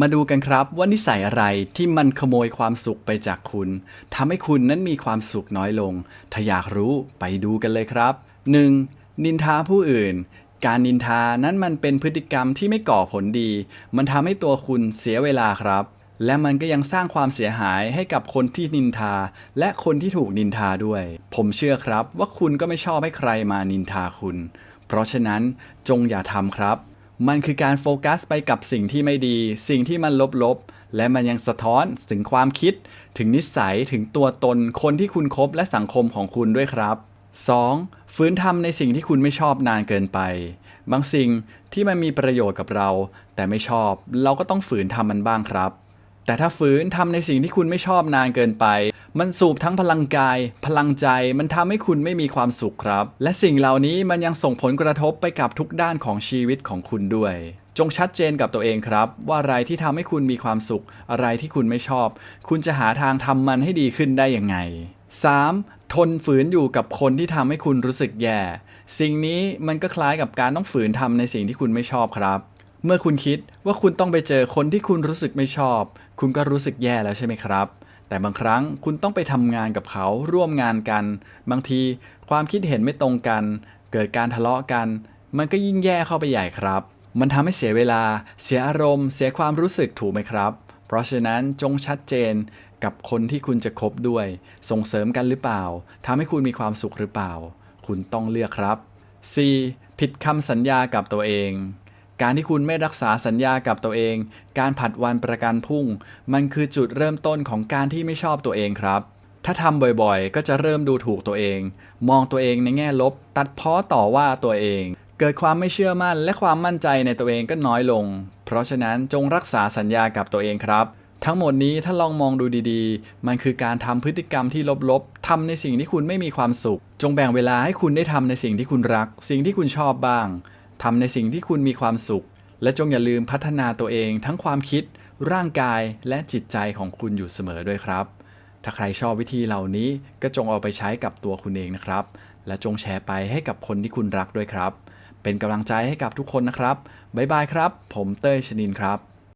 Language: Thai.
มาดูกันครับว่านิสัยอะไรที่มันขโมยความสุขไปจากคุณทำให้คุณนั้นมีความสุขน้อยลง ถ้าอยากรู้ไปดูกันเลยครับ 1. นินทาผู้อื่น การนินทานั้นมันเป็นพฤติกรรมที่ไม่ก่อผลดี มันทำให้ตัวคุณเสียเวลาครับ และมันก็ยังสร้างความเสียหายให้กับคนที่นินทา และคนที่ถูกนินทาด้วย ผมเชื่อครับว่าคุณก็ไม่ชอบให้ใครมานินทาคุณ เพราะฉะนั้นจงอย่าทำครับ มันคือการโฟกัสไปกับสิ่งที่ไม่ดี สิ่งที่มันลบๆ และมันยังสะท้อนถึงความคิด ถึงนิสัยถึงตัวตนคนที่คุณคบและสังคมของคุณด้วยครับ 2. ฝืนทำในสิ่งที่คุณไม่ชอบนานเกินไป บางสิ่งที่มันมีประโยชน์กับเรา แต่ไม่ชอบ เราก็ต้องฝืนทำมันบ้างครับ แต่ถ้าฝืนทำในสิ่งที่คุณไม่ชอบนานเกินไป มันสูบทั้งพลังกาย พลังใจมันทำให้คุณไม่มีความสุขครับ และสิ่งเหล่านี้มันยังส่งผลกระทบไปกับทุกด้านของชีวิตของคุณด้วย จงชัดเจนกับตัวเองครับ ว่าอะไรที่ทำให้คุณมีความสุข อะไรที่คุณไม่ชอบ คุณจะหาทางทำมันให้ดีขึ้นได้ยังไง 3. ทนฝืนอยู่กับคนที่ทำให้คุณรู้สึกแย่ สิ่งนี้มันก็คล้ายกับการต้องฝืนทำในสิ่งที่คุณไม่ชอบครับเมื่อคุณคิดว่าคุณต้องไปเจอคนที่คุณรู้สึกไม่ชอบ คุณก็รู้สึกแย่แล้วใช่ไหมครับ แต่บางครั้งคุณต้องไปทำงานกับเขาร่วมงานกัน บางทีความคิดเห็นไม่ตรงกัน เกิดการทะเลาะกัน มันก็ยิ่งแย่เข้าไปใหญ่ครับ มันทำให้เสียเวลา เสียอารมณ์ เสียความรู้สึกถูกไหมครับ เพราะฉะนั้นจงชัดเจนกับคนที่คุณจะคบด้วย ส่งเสริมกันหรือเปล่าทำให้คุณมีความสุขหรือเปล่า คุณต้องเลือกครับ 4. ผิดคำสัญญากับตัวเอง การที่คุณไม่รักษาสัญญากับตัวเอง การผัดวันประกันพุ่ง มันคือจุดเริ่มต้นของการที่ไม่ชอบตัวเองครับ ถ้าทำบ่อยๆ ก็จะเริ่มดูถูกตัวเอง มองตัวเองในแง่ลบ ตัดพ้อต่อว่าตัวเอง เกิดความไม่เชื่อมั่นและความมั่นใจในตัวเองก็น้อยลง เพราะฉะนั้นจงรักษาสัญญากับตัวเองครับ ทั้งหมดนี้ถ้าลองมองดูดีๆ มันคือการทำพฤติกรรมที่ลบๆทำในสิ่งที่คุณไม่มีความสุข จงแบ่งเวลาให้คุณได้ทำในสิ่งที่คุณรัก สิ่งที่คุณชอบบ้าง ทำในสิ่งที่คุณมีความสุข และจงอย่าลืมพัฒนาตัวเองทั้งความคิด ร่างกายและจิตใจของคุณอยู่เสมอด้วยครับ ถ้าใครชอบวิธีเหล่านี้ก็จงเอาไปใช้กับตัวคุณเองนะครับ และจงแชร์ไปให้กับคนที่คุณรักด้วยครับ เป็นกำลังใจให้กับทุกคนนะครับบ๊ายบายครับ ผมเต้ยชนินครับ